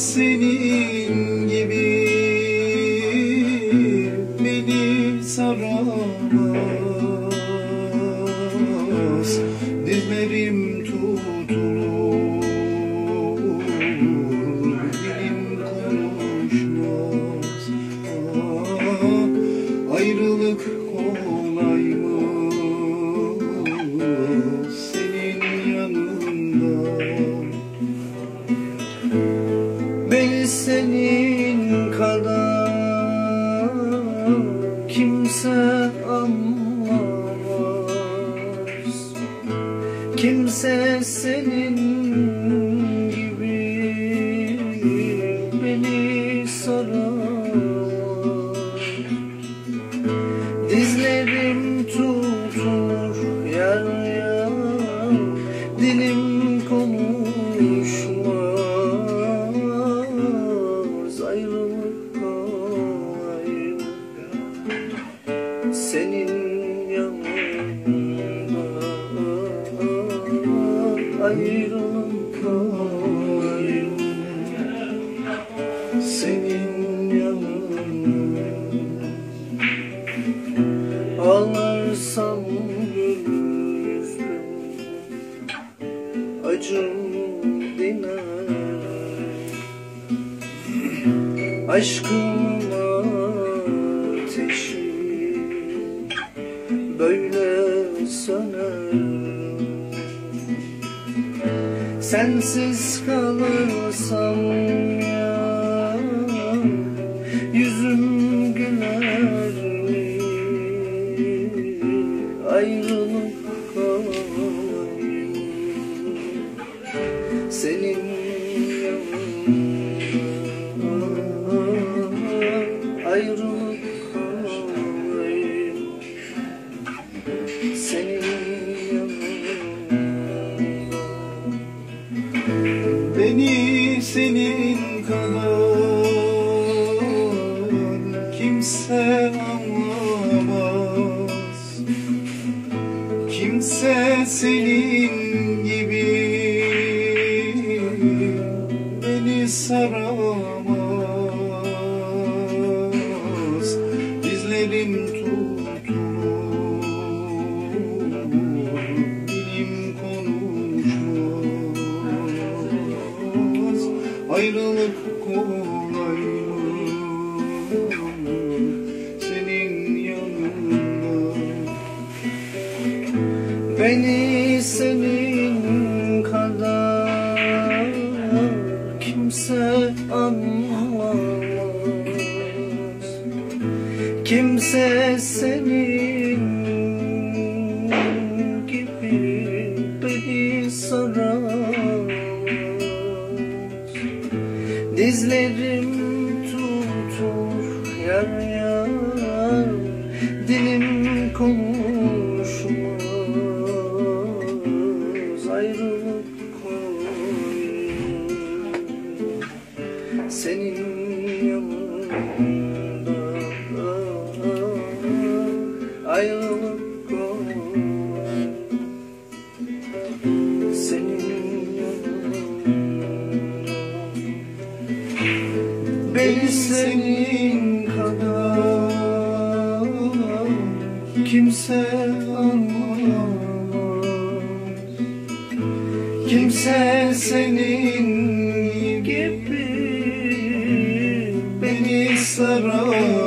Senin gibi. Beni saramaz Dizlerim tutulur, senin kadar kimse anlamaz. Kimse senin yanında Ayrılık Senin yanında. Ağlarsam yüzüm Acım diner Aşkın Sensiz kalırsam ya Yüzüm güler mi? Ayrılık senin kadar kimse anlamaz. Kimse senin gibi beni saramaz Ayrılık kolay senin yanında. Beni senin kadar kimse anlamaz. Kimse senin Dizlerim tutur yer yer Dilim konuşmaz Ayrılık kolay Senin yanında beni senin kadar kimse anlamaz. Kimse senin gibi beni sarar.